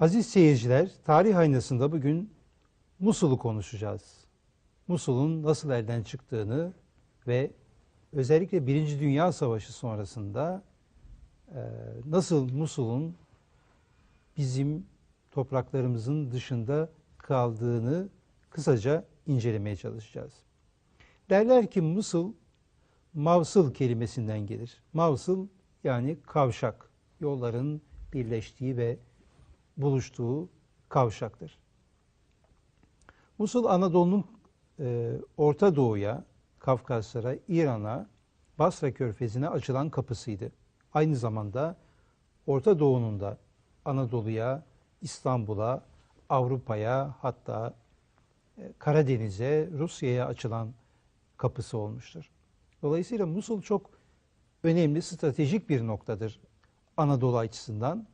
Aziz seyirciler, tarih aynasında bugün Musul'u konuşacağız. Musul'un nasıl elden çıktığını ve özellikle Birinci Dünya Savaşı sonrasında e, nasıl Musul'un bizim topraklarımızın dışında kaldığını kısaca incelemeye çalışacağız. Derler ki Musul, Mavsıl kelimesinden gelir. Mavsıl yani kavşak, yolların birleştiği ve buluştuğu kavşaktır. Musul Anadolu'nun e, Orta Doğu'ya, Kafkaslara, İran'a, Basra Körfezi'ne açılan kapısıydı. Aynı zamanda Orta Doğu'nun da Anadolu'ya, İstanbul'a, Avrupa'ya hatta e, Karadeniz'e, Rusya'ya açılan kapısı olmuştur. Dolayısıyla Musul çok önemli, stratejik bir noktadır Anadolu açısından.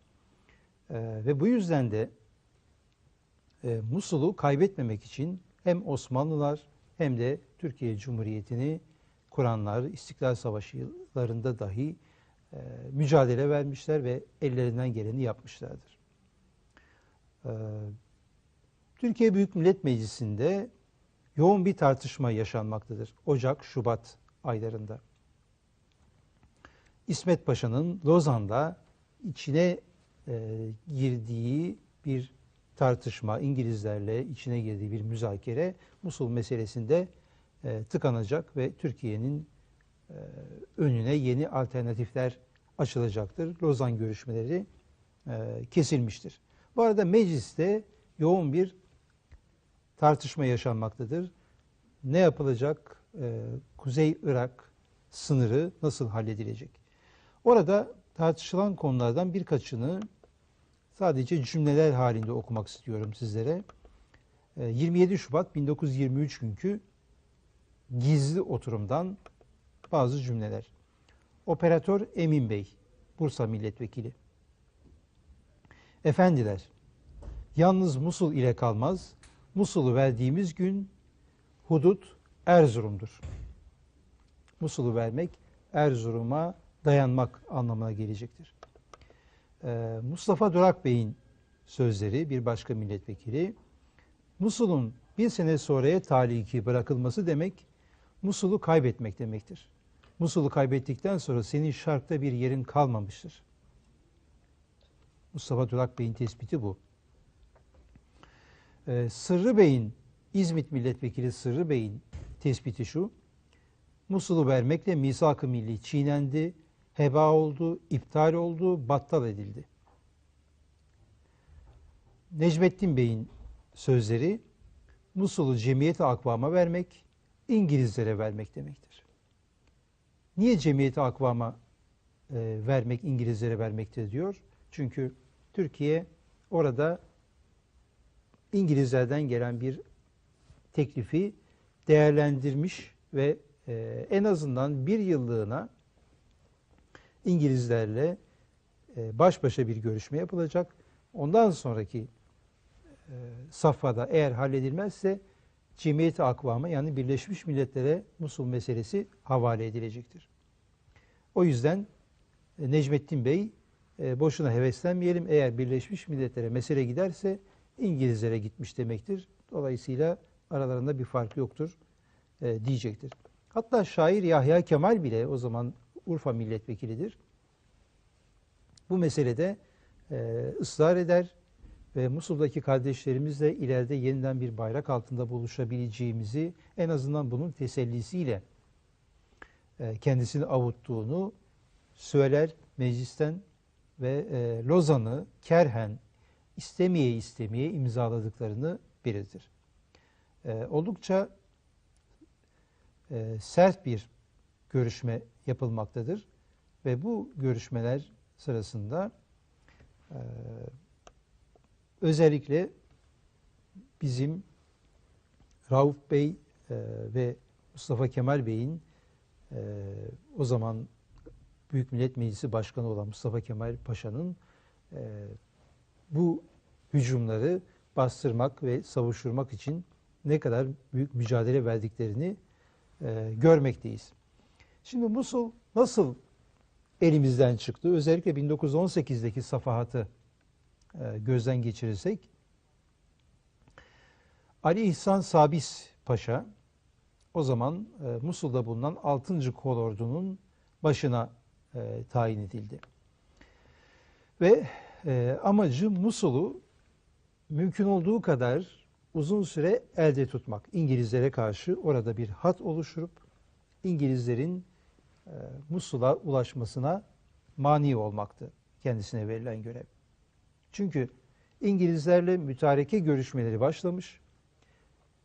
Ee, ve bu yüzden de e, Musul'u kaybetmemek için hem Osmanlılar hem de Türkiye Cumhuriyeti'ni kuranlar İstiklal Savaşı'larında dahi e, mücadele vermişler ve ellerinden geleni yapmışlardır. E, Türkiye Büyük Millet Meclisi'nde yoğun bir tartışma yaşanmaktadır. Ocak-Şubat aylarında. İsmet Paşa'nın Lozan'da içine e, girdiği bir tartışma, İngilizlerle içine girdiği bir müzakere Musul meselesinde e, tıkanacak ve Türkiye'nin e, önüne yeni alternatifler açılacaktır. Lozan görüşmeleri e, kesilmiştir. Bu arada mecliste yoğun bir tartışma yaşanmaktadır. Ne yapılacak? E, Kuzey Irak sınırı nasıl halledilecek? Orada tartışılan konulardan birkaçını sadece cümleler halinde okumak istiyorum sizlere. 27 Şubat 1923 günkü gizli oturumdan bazı cümleler. Operatör Emin Bey, Bursa Milletvekili. Efendiler, yalnız Musul ile kalmaz, Musul'u verdiğimiz gün hudut Erzurum'dur. Musul'u vermek Erzurum'a dayanmak anlamına gelecektir. Ee, Mustafa Durak Bey'in sözleri bir başka milletvekili. Musul'un bir sene sonraya taliki bırakılması demek Musul'u kaybetmek demektir. Musul'u kaybettikten sonra senin şarkta bir yerin kalmamıştır. Mustafa Durak Bey'in tespiti bu. Ee, Sırrı Bey'in, İzmit Milletvekili Sırrı Bey'in tespiti şu. Musul'u vermekle misak-ı milli çiğnendi, heba oldu, iptal oldu, battal edildi. Necmettin Bey'in sözleri Musul'u cemiyeti akvama vermek, İngilizlere vermek demektir. Niye cemiyeti akvama e, vermek, İngilizlere vermektir diyor? Çünkü Türkiye orada İngilizlerden gelen bir teklifi değerlendirmiş ve e, en azından bir yıllığına İngilizlerle e, baş başa bir görüşme yapılacak. Ondan sonraki e, safhada eğer halledilmezse Cemiyeti Akvam'a yani Birleşmiş Milletler'e Musul meselesi havale edilecektir. O yüzden e, Necmettin Bey e, boşuna heveslenmeyelim. Eğer Birleşmiş Milletler'e mesele giderse İngilizlere gitmiş demektir. Dolayısıyla aralarında bir fark yoktur diyecektir. Hatta şair Yahya Kemal bile o zaman Urfa milletvekilidir. Bu meselede e, ısrar eder ve Musul'daki kardeşlerimizle ileride yeniden bir bayrak altında buluşabileceğimizi en azından bunun tesellisiyle e, kendisini avuttuğunu söyler meclisten ve e, Lozan'ı kerhen istemeye istemeye imzaladıklarını belirtir. E, oldukça e, sert bir görüşme yapılmaktadır. Ve bu görüşmeler sırasında e, özellikle bizim Rauf Bey e, ve Mustafa Kemal Bey'in e, o zaman Büyük Millet Meclisi Başkanı olan Mustafa Kemal Paşa'nın e, bu hücumları bastırmak ve savuşturmak için ne kadar büyük mücadele verdiklerini e, görmekteyiz. Şimdi Musul nasıl elimizden çıktı? Özellikle 1918'deki safahatı e, gözden geçirirsek Ali İhsan Sabis Paşa o zaman e, Musul'da bulunan 6. Kolordu'nun başına e, tayin edildi. Ve e, amacı Musul'u mümkün olduğu kadar uzun süre elde tutmak. İngilizlere karşı orada bir hat oluşturup İngilizlerin e, Musul'a ulaşmasına mani olmaktı kendisine verilen görev. Çünkü İngilizlerle mütareke görüşmeleri başlamış.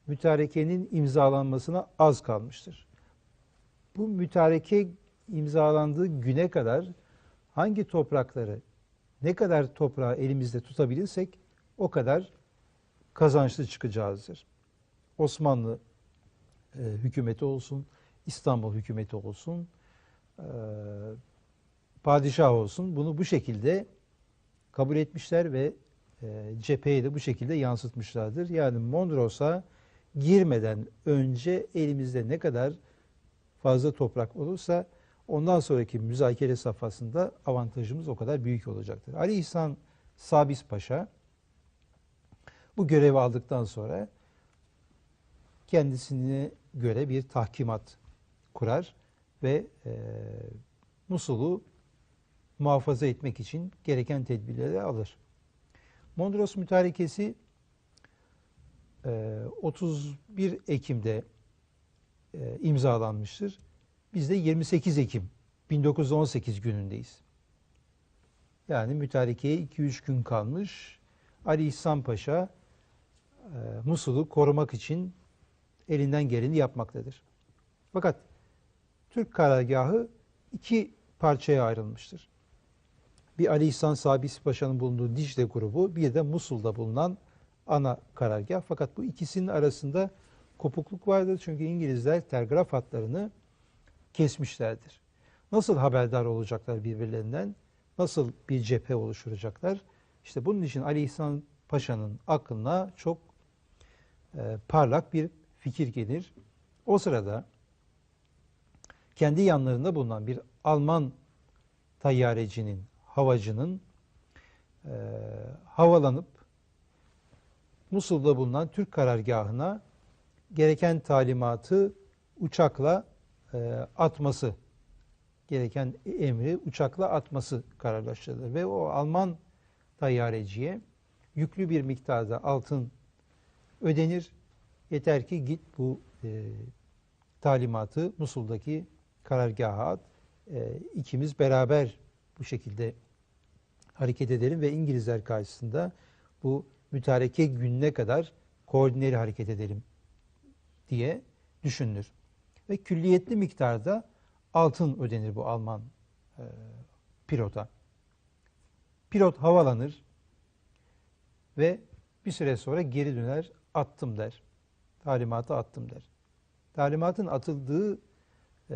Mütarekenin imzalanmasına az kalmıştır. Bu mütareke imzalandığı güne kadar hangi toprakları ne kadar toprağı elimizde tutabilirsek o kadar kazançlı çıkacağızdır. Osmanlı e, hükümeti olsun, İstanbul hükümeti olsun, e, padişah olsun bunu bu şekilde kabul etmişler ve e, de bu şekilde yansıtmışlardır. Yani Mondros'a girmeden önce elimizde ne kadar fazla toprak olursa ondan sonraki müzakere safhasında avantajımız o kadar büyük olacaktır. Ali İhsan Sabis Paşa bu görevi aldıktan sonra kendisine göre bir tahkimat kurar ve e, Musul'u muhafaza etmek için gereken tedbirleri alır. Mondros Mütarekesi e, 31 Ekim'de e, imzalanmıştır. Biz de 28 Ekim 1918 günündeyiz. Yani mütarekeye 2-3 gün kalmış. Ali İhsan Paşa e, Musul'u korumak için elinden geleni yapmaktadır. Fakat Türk karargahı iki parçaya ayrılmıştır. Bir Ali İhsan Sabisi Paşa'nın bulunduğu Dicle grubu, bir de Musul'da bulunan ana karargah. Fakat bu ikisinin arasında kopukluk vardır. Çünkü İngilizler telgraf hatlarını kesmişlerdir. Nasıl haberdar olacaklar birbirlerinden? Nasıl bir cephe oluşturacaklar? İşte bunun için Ali İhsan Paşa'nın aklına çok e, parlak bir fikir gelir. O sırada kendi yanlarında bulunan bir Alman tayyarecinin, havacının e, havalanıp Musul'da bulunan Türk karargahına gereken talimatı uçakla e, atması, gereken emri uçakla atması kararlaştırılır. Ve o Alman tayyareciye yüklü bir miktarda altın ödenir. Yeter ki git bu e, talimatı Musul'daki karargaha at. E, ikimiz beraber bu şekilde hareket edelim ve İngilizler karşısında bu mütareke gününe kadar koordineli hareket edelim diye düşünülür. Ve külliyetli miktarda altın ödenir bu Alman e, pilota. Pilot havalanır ve bir süre sonra geri döner attım der. Talimatı attım der. Talimatın atıldığı e,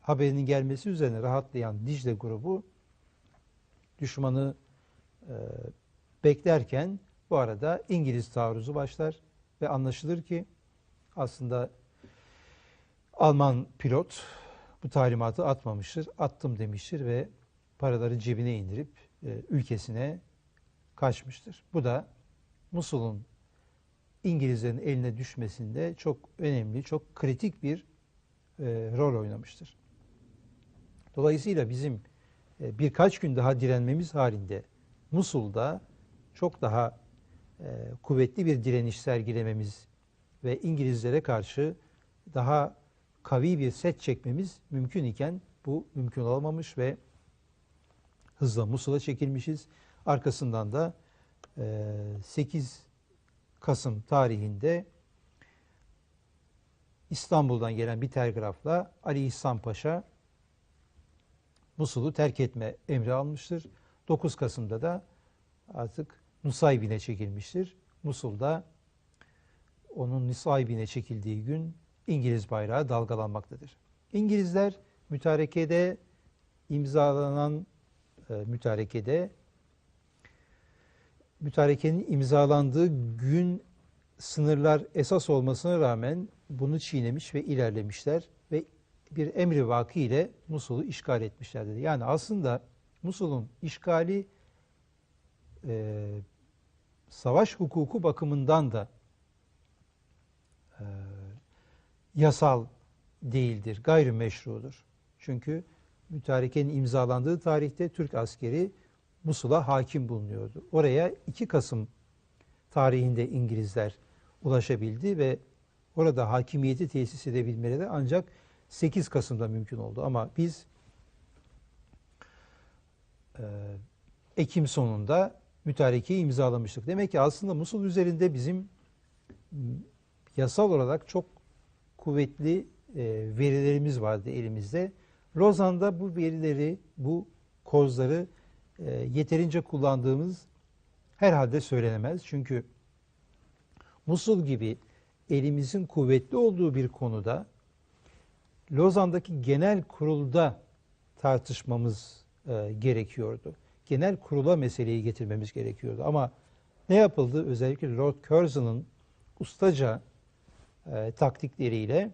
haberinin gelmesi üzerine rahatlayan Dicle grubu düşmanı e, beklerken bu arada İngiliz taarruzu başlar ve anlaşılır ki aslında Alman pilot bu talimatı atmamıştır. Attım demiştir ve paraları cebine indirip e, ülkesine kaçmıştır. Bu da Musul'un İngilizlerin eline düşmesinde çok önemli, çok kritik bir e, rol oynamıştır. Dolayısıyla bizim e, birkaç gün daha direnmemiz halinde Musul'da çok daha e, kuvvetli bir direniş sergilememiz ve İngilizlere karşı daha kavi bir set çekmemiz mümkün iken bu mümkün olmamış ve hızla Musul'a çekilmişiz. Arkasından da 8 Kasım tarihinde İstanbul'dan gelen bir telgrafla Ali İhsan Paşa Musul'u terk etme emri almıştır. 9 Kasım'da da artık Nusaybin'e çekilmiştir. Musul'da onun Nusaybin'e çekildiği gün İngiliz bayrağı dalgalanmaktadır. İngilizler mütarekede imzalanan e, mütarekede mütarekenin imzalandığı gün sınırlar esas olmasına rağmen bunu çiğnemiş ve ilerlemişler ve bir emri vaki ile Musul'u işgal etmişlerdir. Yani aslında Musul'un işgali e, savaş hukuku bakımından da e, yasal değildir, gayrimeşrudur. Çünkü mütarekenin imzalandığı tarihte Türk askeri Musul'a hakim bulunuyordu. Oraya 2 Kasım tarihinde İngilizler ulaşabildi ve orada hakimiyeti tesis edebilmeleri de ancak 8 Kasım'da mümkün oldu. Ama biz e, Ekim sonunda mütarekeyi imzalamıştık. Demek ki aslında Musul üzerinde bizim yasal olarak çok kuvvetli e, verilerimiz vardı elimizde. Lozan'da bu verileri, bu kozları e, yeterince kullandığımız herhalde söylenemez. Çünkü Musul gibi elimizin kuvvetli olduğu bir konuda Lozan'daki genel kurulda tartışmamız e, gerekiyordu. Genel kurula meseleyi getirmemiz gerekiyordu. Ama ne yapıldı? Özellikle Lord Curzon'ın ustaca e, taktikleriyle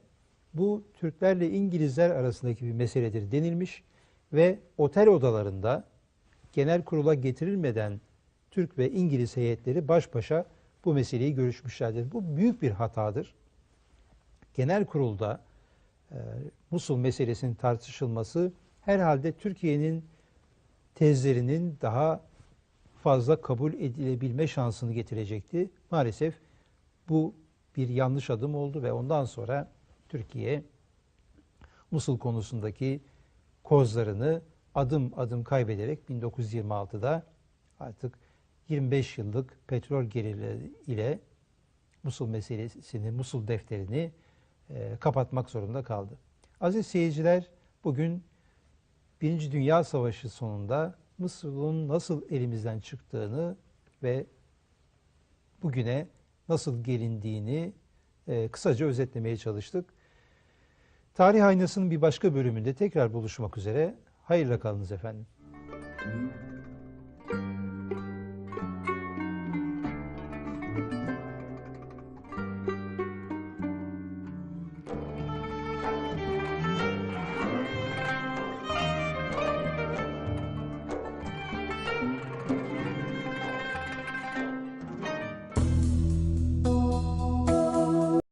bu Türklerle İngilizler arasındaki bir meseledir denilmiş ve otel odalarında genel kurula getirilmeden Türk ve İngiliz heyetleri baş başa bu meseleyi görüşmüşlerdir. Bu büyük bir hatadır. Genel kurulda e, Musul meselesinin tartışılması herhalde Türkiye'nin tezlerinin daha fazla kabul edilebilme şansını getirecekti. Maalesef bu bir yanlış adım oldu ve ondan sonra Türkiye Musul konusundaki kozlarını adım adım kaybederek 1926'da artık 25 yıllık petrol gelirleri ile Musul meselesini, Musul defterini e, kapatmak zorunda kaldı. Aziz seyirciler, bugün Birinci Dünya Savaşı sonunda Mısır'ın nasıl elimizden çıktığını ve bugüne nasıl gelindiğini e, kısaca özetlemeye çalıştık. Tarih Aynası'nın bir başka bölümünde tekrar buluşmak üzere. Hayırla kalınız efendim.